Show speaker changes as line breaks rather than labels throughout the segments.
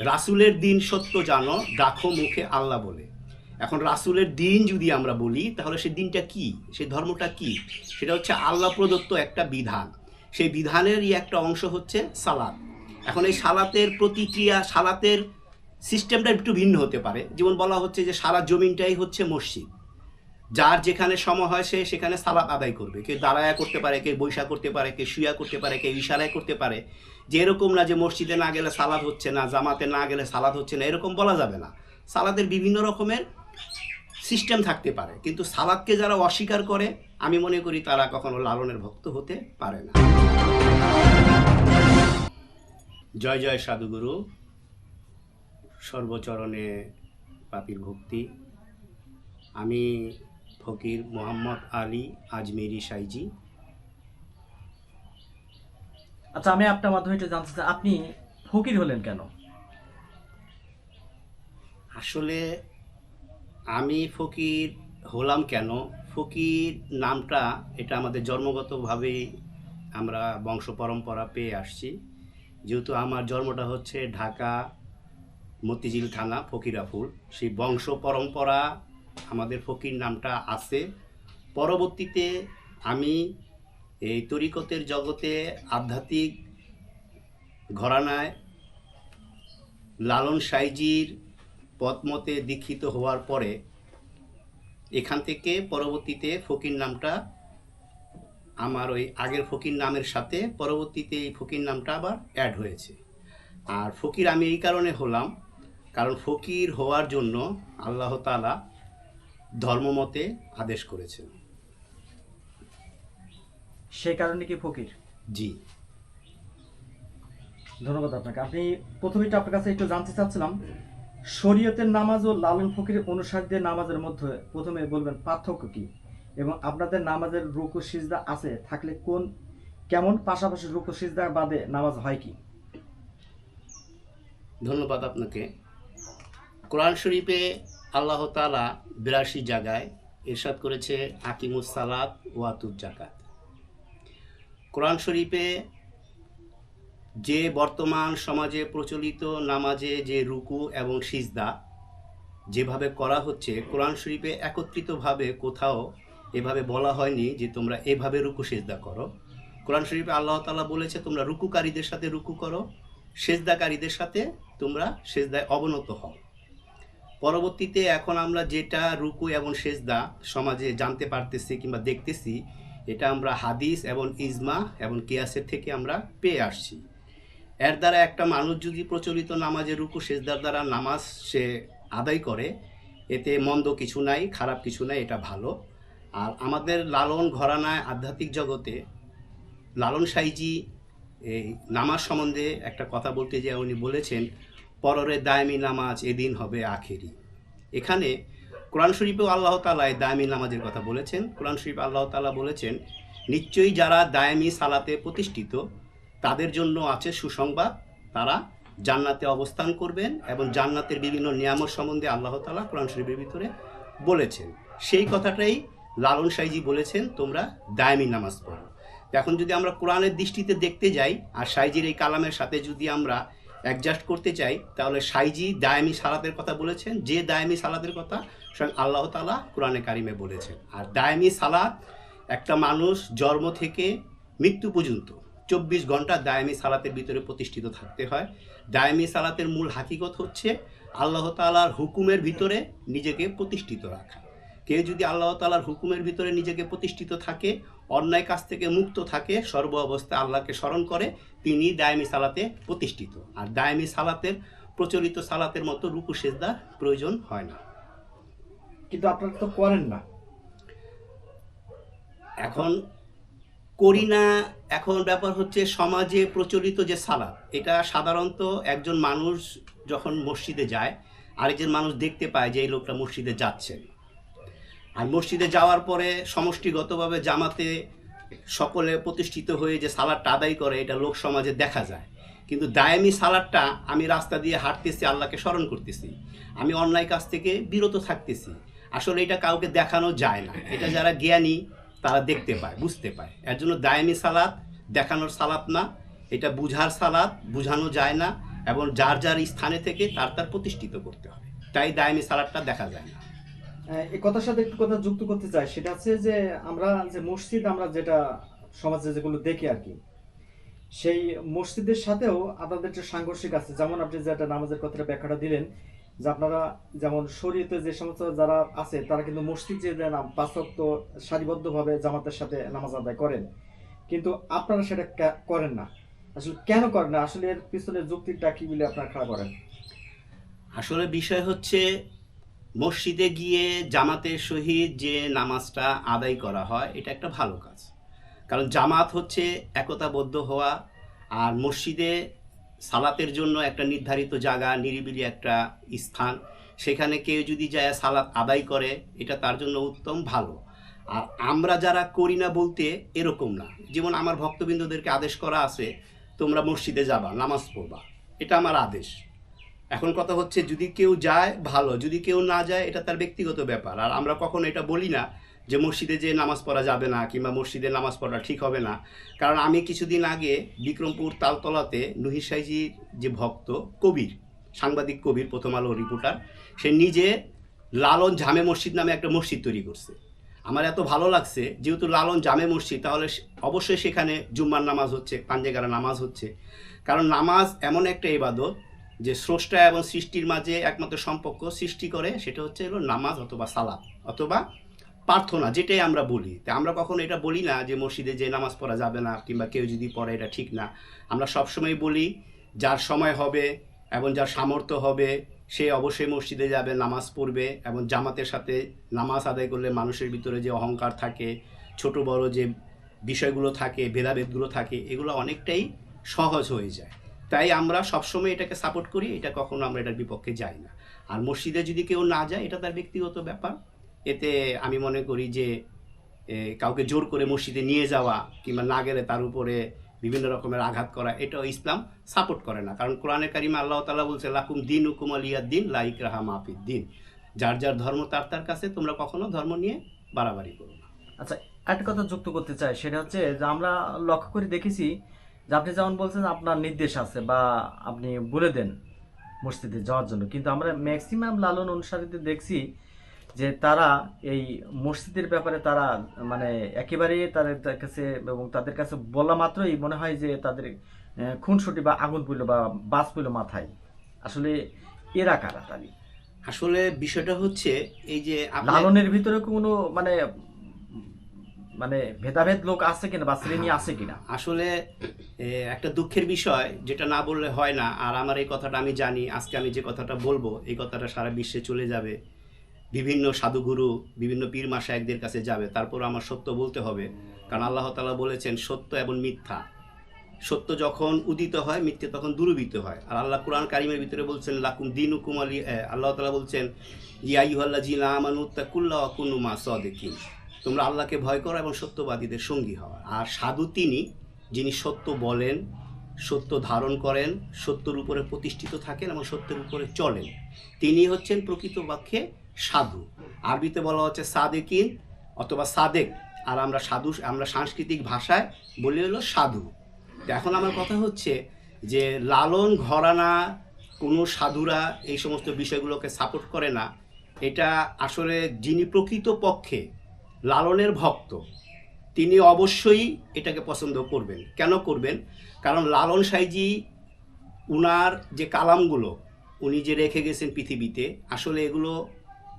রাসুলের দিন সত্য জানো ডাকো মুখে আল্লাহ বলে। এখন রাসুলের দিন যদি আমরা বলি, তাহলে সে দিনটা কি? সেই ধর্মটা কি? সেটা হচ্ছে আল্লাহ প্রদত্ত একটা বিধান। সেই বিধানেরই একটা অংশ হচ্ছে সালাত। এখন এই সালাতের প্রতিক্রিয়া, সালাতের সিস্টেমটা একটু ভিন্ন হতে পারে। যেমন বলা হচ্ছে যে সারা জমিনটাই হচ্ছে মসজিদ। যার যেখানে সময় হয় সে সেখানে সালাত আদায় করবে। কেউ দাঁড়ায়া করতে পারে, কেউ বৈশা করতে পারে, কেউ শুয়া করতে পারে, কেউ ইশারায় করতে পারে। যে এরকম না যে মসজিদে না গেলে সালাদ হচ্ছে না, জামাতে না গেলে সালাদ হচ্ছে না, এরকম বলা যাবে না। সালাদের বিভিন্ন রকমের সিস্টেম থাকতে পারে। কিন্তু সালাদকে যারা অস্বীকার করে, আমি মনে করি তারা কখনো লালনের ভক্ত হতে পারে না। জয় জয় সাধুগুরু। সর্বচরণে পাপির ভক্তি। আমি ফকির মোহাম্মদ আলী আজমেরি সাইজি।
আচ্ছা আমি আপনার মাধ্যমে একটু জানতে চাই আপনি ফকির হলেন কেন?
আসলে আমি ফকির হলাম কেন? ফকির নামটা এটা আমাদের জন্মগতভাবেই আমরা বংশ পরম্পরা পেয়ে আসছি। যেহেতু আমার জন্মটা হচ্ছে ঢাকা মতিঝিল থানা ফকিরাফুল সেই বংশ পরম্পরা আমাদের ফকির নামটা আছে। পরবর্তীতে আমি এই তরিকতের জগতে আধ্যাত্মিক ঘরানায় লালন সাইজির পথমতে দীক্ষিত হওয়ার পরে এখান থেকে পরবর্তীতে ফকির নামটা আমার ওই আগের ফকির নামের সাথে পরবর্তীতে এই ফকির নামটা আবার অ্যাড হয়েছে। আর ফকির আমি এই কারণে হলাম, কারণ ফকির হওয়ার জন্য আল্লাহ তাআলা ধর্মমতে আদেশ করেছেন।
সেই কারণে কি ফকির?
জি।
ধন্যবাদ আপনাকে। আপনি প্রথমেই তো আপনার কাছে একটু জানতে চাচ্ছিলাম শরীয়তের নামাজ ও লালন ফকিরের অনুসারীদের নামাজের মধ্যে প্রথমে বলবেন পার্থক্য কি? এবং আপনাদের নামাজের রুকু সিজদা আছে থাকলে কোন কেমন? পাশাপাশি রুকু সিজদা বাদে নামাজ হয় কি?
ধন্যবাদ আপনাকে। কোরআন শরীফে আল্লাহ তাআলা বিরাশি জায়গায় এরশাদ করেছে আকিমুস সালাত ওয়াতুজ জাকাত কোরআন শরীফে যে বর্তমান সমাজে প্রচলিত নামাজে যে রুকু এবং সিজদা যেভাবে করা হচ্ছে, কোরআন শরীফে একত্রিতভাবে কোথাও এভাবে বলা হয়নি যে তোমরা এভাবে রুকু সেজদা করো। কোরআন শরীফে আল্লাহ তাআলা বলেছে, তোমরা রুকুকারীদের সাথে রুকু করো, সেজদাকারীদের সাথে তোমরা সেজদায় অবনত হও। পরবর্তীতে এখন আমরা যেটা রুকু এবং সেজদা সমাজে জানতে পারতেছি কিংবা দেখতেছি, এটা আমরা হাদিস এবং ইজমা এবং কিয়াসের থেকে আমরা পেয়ে আসছি। এর দ্বারা একটা মানুষ যদি প্রচলিত নামাজে রুকু, সেজদার দ্বারা নামাজ সে আদায় করে, এতে মন্দ কিছু নাই, খারাপ কিছু নাই, এটা ভালো। আর আমাদের লালন ঘরানায় আধ্যাত্মিক জগতে লালন সাইজি এই নামাজ সম্বন্ধে একটা কথা বলতে যে উনি বলেছেন পররে দায়মি নামাজ এদিন হবে আখেরি। এখানে কোরআন শরীফেও আল্লাহ তালা এই দায়মি নামাজের কথা বলেছেন। কোরআন শরীফ আল্লাহ তালা বলেছেন, নিশ্চয়ই যারা দায়মি সালাতে প্রতিষ্ঠিত, তাদের জন্য আছে সুসংবাদ। তারা জান্নাতে অবস্থান করবেন এবং জান্নাতের বিভিন্ন নিয়ামত সম্বন্ধে আল্লাহ তালা কোরআন শরীফের ভিতরে বলেছেন। সেই কথাটাই লালন সাইজি বলেছেন, তোমরা দায়মি নামাজ পড়ো। এখন যদি আমরা কোরআনের দৃষ্টিতে দেখতে যাই, আর সাইজির এই কালামের সাথে যদি আমরা অ্যাডজাস্ট করতে চাই, তাহলে সাইজি দায়ামি সালাতের কথা বলেছেন, যে দায়ামি সালাতের কথা স্বয়ং আল্লাহ তালা কোরআনে কারিমে বলেছেন। আর দায়ামি সালাত একটা মানুষ জন্ম থেকে মৃত্যু পর্যন্ত চব্বিশ ঘণ্টা দায়ামি সালাতের ভিতরে প্রতিষ্ঠিত থাকতে হয়। দায়ামি সালাতের মূল হাকিকত হচ্ছে আল্লাহ তালার হুকুমের ভিতরে নিজেকে প্রতিষ্ঠিত রাখা। কেউ যদি আল্লাহ তালার হুকুমের ভিতরে নিজেকে প্রতিষ্ঠিত থাকে অন্যায় কাজ থেকে মুক্ত থাকে সর্ব অবস্থায় আল্লাহকে স্মরণ করে তিনি দায়মি সালাতে প্রতিষ্ঠিত। আর দায়মি সালাতের প্রচলিত সালাতের মতো রুকু সেজদা প্রয়োজন হয় না।
কিন্তু আপনারা তো করেন না।
এখন করি না এখন ব্যাপার হচ্ছে সমাজে প্রচলিত যে সালাত এটা সাধারণত একজন মানুষ যখন মসজিদে যায় আরেকজন মানুষ দেখতে পায় যে এই লোকটা মসজিদে যাচ্ছেন আর মসজিদে যাওয়ার পরে সমষ্টিগতভাবে জামাতে সকলে প্রতিষ্ঠিত হয়ে যে সালাদটা আদায় করে, এটা লোক সমাজে দেখা যায়। কিন্তু দায়ামি সালাদটা আমি রাস্তা দিয়ে হাঁটতেছি, আল্লাহকে স্মরণ করতেছি। আমি অন্যায় কাজ থেকে বিরত থাকতেছি। আসলে এটা কাউকে দেখানো যায় না। এটা যারা জ্ঞানী, তারা দেখতে পায়, বুঝতে পায়। এর জন্য দায়ামি সালাদ, দেখানোর সালাত না। এটা বুঝার সালাদ, বুঝানো যায় না। এবং যার যার স্থানে থেকে তার তার প্রতিষ্ঠিত করতে হবে। তাই দায়মি সালাদটা দেখা যায় না।
এই কথার সাথে একটু কথা যুক্ত করতে চাই। সেটা হচ্ছে যে আমরা যে মসজিদ, আমরা যেটা সমাজে যেগুলো দেখি আর কি, সেই মসজিদের সাথেও আপনাদের যে সাংঘর্ষিক আছে। যেমন আপনি যেটা নামাজের কথাটা ব্যাখ্যাটা দিলেন, যে আপনারা যেমন শরীয়তে যে সমস্ত যারা আছে, তারা কিন্তু মসজিদ যে নাম পাঁচক্ত সারিবদ্ধভাবে জামাতের সাথে নামাজ আদায় করেন। কিন্তু আপনারা সেটা করেন না। আসলে কেন করেন না? আসলে এর পিছনে যুক্তিটা কি বলে আপনারা খাড়া করেন?
আসলে বিষয় হচ্ছে মসজিদে গিয়ে জামাতের সহিত যে নামাজটা আদায় করা হয়, এটা একটা ভালো কাজ। কারণ জামাত হচ্ছে একতাবদ্ধ হওয়া, আর মসজিদে সালাতের জন্য একটা নির্ধারিত জায়গা, নিরিবিলি একটা স্থান, সেখানে কেউ যদি যায় সালাত আদায় করে, এটা তার জন্য উত্তম, ভালো। আর আমরা যারা করি না বলতে এরকম না। যেমন আমার ভক্তবৃন্দদেরকে আদেশ করা আছে, তোমরা মসজিদে যাবা, নামাজ পড়বা। এটা আমার আদেশ। এখন কথা হচ্ছে যদি কেউ যায়, ভালো। যদি কেউ না যায়, এটা তার ব্যক্তিগত ব্যাপার। আর আমরা কখনো এটা বলি না যে মসজিদে যে নামাজ পড়া যাবে না কিংবা মসজিদে নামাজ পড়া ঠিক হবে না। কারণ আমি কিছুদিন আগে বিক্রমপুর তালতলাতে নুহির সাইজির যে ভক্ত, কবির, সাংবাদিক কবির, প্রথম আলো রিপোর্টার সে নিজে লালন জামে মসজিদ নামে একটা মসজিদ তৈরি করছে। আমার এত ভালো লাগছে, যেহেতু লালন জামে মসজিদ, তাহলে অবশ্যই সেখানে জুম্মার নামাজ হচ্ছে, পাঞ্জেগারা নামাজ হচ্ছে। কারণ নামাজ এমন একটা ইবাদত যে স্রষ্টা এবং সৃষ্টির মাঝে একমাত্র সম্পর্ক সৃষ্টি করে, সেটা হচ্ছে হলো নামাজ অথবা সালাত অথবা প্রার্থনা, যেটাই আমরা বলি। তা আমরা কখনো এটা বলি না যে মসজিদে যে নামাজ পড়া যাবে না কিংবা কেউ যদি পড়ে এটা ঠিক না। আমরা সবসময় বলি, যার সময় হবে এবং যার সামর্থ্য হবে, সে অবশ্যই মসজিদে যাবে, নামাজ পড়বে এবং জামাতের সাথে নামাজ আদায় করলে মানুষের ভিতরে যে অহংকার থাকে, ছোট বড় যে বিষয়গুলো থাকে, ভেদাভেদগুলো থাকে, এগুলো অনেকটাই সহজ হয়ে যায়। তাই আমরা সবসময় এটাকে সাপোর্ট করি, এটা কখনো আমরা এটার বিপক্ষে যাই না। আর মসজিদে যদি কেউ না যায়, এটা তার ব্যক্তিগত ব্যাপার। এতে আমি মনে করি যে কাউকে জোর করে মসজিদে নিয়ে যাওয়া কিংবা না গেলে তার উপরে বিভিন্ন রকমের আঘাত করা এটাও ইসলাম সাপোর্ট করে না। কারণ কোরআনে কারিমে আল্লাহ তালা বলছে, লাকুম দিন হুকুম আলিয়া দিন লাইক রাহা মাফিদ দিন যার যার ধর্ম তার তার কাছে তোমরা কখনো ধর্ম নিয়ে বাড়াবাড়ি করো না।
আচ্ছা একটা কথা যুক্ত করতে চাই, সেটা হচ্ছে যে আমরা লক্ষ্য করে দেখেছি যে আপনি যেমন বলছেন আপনার নির্দেশ আছে বা আপনি বলে দেন মসজিদে যাওয়ার জন্য। কিন্তু আমরা ম্যাক্সিমাম লালন অনুসারীদের দেখছি যে তারা এই মসজিদের ব্যাপারে তারা মানে একেবারে তাদের কাছে এবং তাদের কাছে বলা মাত্রই মনে হয় যে তাদের খুনসুটি বা আগুন পড়ল বা বাস পড়ল মাথায়। আসলে এরা কারা তালি
আসলে বিষয়টা হচ্ছে এই যে
লালনের ভিতরে কোনো মানে মানে ভেদাভেদ লোক আছে কিনা বা শ্রেণি আছে কিনা?
আসলে একটা দুঃখের বিষয়, যেটা না বললে হয় না। আর আমার এই কথাটা আমি জানি, আজকে আমি যে কথাটা বলব, এই কথাটা সারা বিশ্বে চলে যাবে। বিভিন্ন সাধুগুরু, বিভিন্ন পীর মাসায়কদের কাছে যাবে। তারপর আমার সত্য বলতে হবে। কারণ আল্লাহ তালা বলেছেন, সত্য এবং মিথ্যা। সত্য যখন উদিত হয়, মিথ্যে তখন দুরবিত হয়। আর আল্লাহ কোরআন কারিমের ভিতরে বলছেন, লাকুম দিন হুকুম আলী আল্লাহ তালা বলছেন ইয়াইহাল্লা জিনা আমানুত্তাকুল্লাহ কুনুমা সদেকিন। তোমরা আল্লাহকে ভয় করো এবং সত্যবাদীদের সঙ্গী হওয়া আর সাধু তিনি, যিনি সত্য বলেন, সত্য ধারণ করেন, সত্যর উপরে প্রতিষ্ঠিত থাকেন এবং সত্যের উপরে চলেন, তিনি হচ্ছেন প্রকৃত বাক্যে সাধু। আরবিতে বলা হচ্ছে সাদেকিন অথবা সাদেক। আর আমরা সাধু, আমরা সাংস্কৃতিক ভাষায় বলি হলো সাধু। এখন আমার কথা হচ্ছে যে লালন ঘরানা কোনো সাধুরা এই সমস্ত বিষয়গুলোকে সাপোর্ট করে না। এটা আসলে যিনি প্রকৃত পক্ষে লালনের ভক্ত। তিনি অবশ্যই এটাকে পছন্দ করবেন। কেন করবেন? কারণ লালন সাইজি উনার যে কালামগুলো, উনি যে রেখে গেছেন পৃথিবীতে, আসলে এগুলো,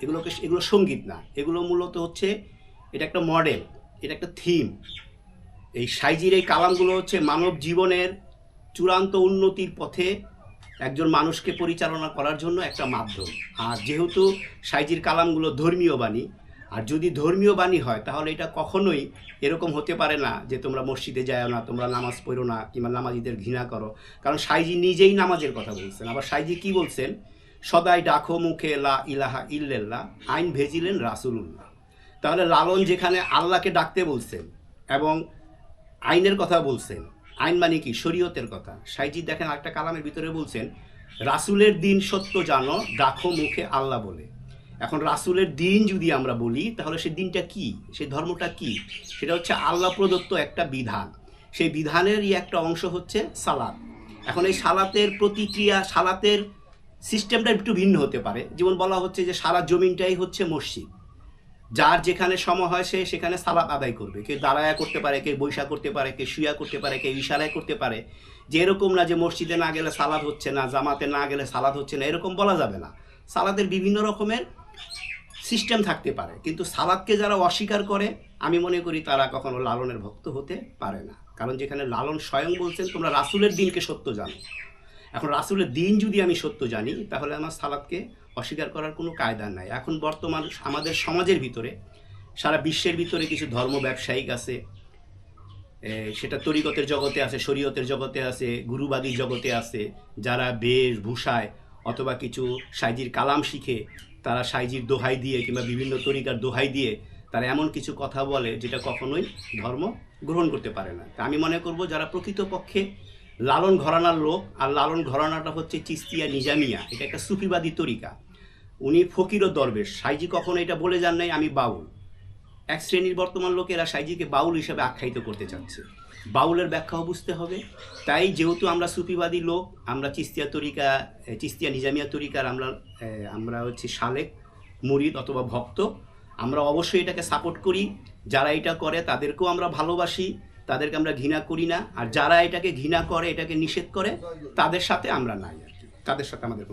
এগুলোকে, এগুলো সংগীত না। এগুলো মূলত হচ্ছে, এটা একটা মডেল, এটা একটা থিম। এই সাইজির এই কালামগুলো হচ্ছে মানব জীবনের চূড়ান্ত উন্নতির পথে একজন মানুষকে পরিচালনা করার জন্য একটা মাধ্যম। আর যেহেতু সাইজির কালামগুলো ধর্মীয় বাণী আর যদি ধর্মীয় বাণী হয়, তাহলে এটা কখনোই এরকম হতে পারে না যে তোমরা মসজিদে যাও না, তোমরা নামাজ পড়ো না, কিংবা নামাজিদের ঘৃণা করো। কারণ সাইজি নিজেই নামাজের কথা বলছেন। আবার সাইজি কি বলছেন? সদাই ডাকো মুখে লা ইলাহা ইল্লেল্লাহ, আইন ভেজিলেন রাসুলুল্লাহ। তাহলে লালন যেখানে আল্লাহকে ডাকতে বলছেন এবং আইনের কথা বলছেন, আইন মানে কি? শরীয়তের কথা। সাইজি দেখেন একটা কালামের ভিতরে বলছেন, রাসুলের দিন সত্য জানো, ডাকো মুখে আল্লাহ বলে। এখন রাসুলের দিন যদি আমরা বলি, তাহলে সেই দিনটা কি? সেই ধর্মটা কি? সেটা হচ্ছে আল্লাহ প্রদত্ত একটা বিধান। সেই বিধানেরই একটা অংশ হচ্ছে সালাদ এখন এই সালাতের প্রতিক্রিয়া, সালাতের সিস্টেমটা একটু ভিন্ন হতে পারে। যেমন বলা হচ্ছে যে সারা জমিনটাই হচ্ছে মসজিদ। যার যেখানে সময় হয় সে সেখানে সালাত আদায় করবে। কেউ দাঁড়ায়া করতে পারে, কেউ বৈশা করতে পারে, কেউ শুয়া করতে পারে, কেউ ইশারায় করতে পারে। যে এরকম না যে মসজিদে না গেলে সালাদ হচ্ছে না, জামাতে না গেলে সালাদ হচ্ছে না, এরকম বলা যাবে না। সালাদের বিভিন্ন রকমের সিস্টেম থাকতে পারে। কিন্তু সালাদকে যারা অস্বীকার করে, আমি মনে করি তারা কখনো লালনের ভক্ত হতে পারে না। কারণ যেখানে লালন স্বয়ং বলছেন, তোমরা রাসুলের দিনকে সত্য জানো। এখন রাসুলের দিন যদি আমি সত্য জানি, তাহলে আমার সালাদকে অস্বীকার করার কোনো কায়দা নাই। এখন বর্তমান আমাদের সমাজের ভিতরে, সারা বিশ্বের ভিতরে কিছু ধর্ম ব্যবসায়িক আছে সেটা তরিকতের জগতে আছে, শরীয়তের জগতে আছে, গুরুবাদীর জগতে আছে, যারা বেশ ভূষায় অথবা কিছু সাইজির কালাম শিখে তারা সাইজির দোহাই দিয়ে কিংবা বিভিন্ন তরিকার দোহাই দিয়ে তারা এমন কিছু কথা বলে যেটা কখনোই ধর্ম গ্রহণ করতে পারে না। তা আমি মনে করব যারা প্রকৃতপক্ষে লালন ঘরানার লোক, আর লালন ঘরানাটা হচ্ছে চিস্তিয়া নিজামিয়া, এটা একটা সুফিবাদী তরিকা। উনি ফকির ও দরবেশ, সাইজি কখনো এটা বলে যান নাই, আমি বাউল। এক শ্রেণির বর্তমান লোকেরা সাইজিকে বাউল হিসাবে আখ্যায়িত করতে চাচ্ছে। বাউলের ব্যাখ্যাও বুঝতে হবে। তাই যেহেতু আমরা সুফিবাদী লোক, আমরা চিস্তিয়া তরিকা চিস্তিয়া নিজামিয়া তরিকার আমরা আমরা হচ্ছে শালেক, মুরিদ অথবা ভক্ত, আমরা অবশ্যই এটাকে সাপোর্ট করি। যারা এটা করে তাদেরকেও আমরা ভালোবাসি, তাদেরকে আমরা ঘৃণা করি না। আর যারা এটাকে ঘৃণা করে, এটাকে নিষেধ করে, তাদের সাথে আমরা নাই আর কি। তাদের সাথে আমাদের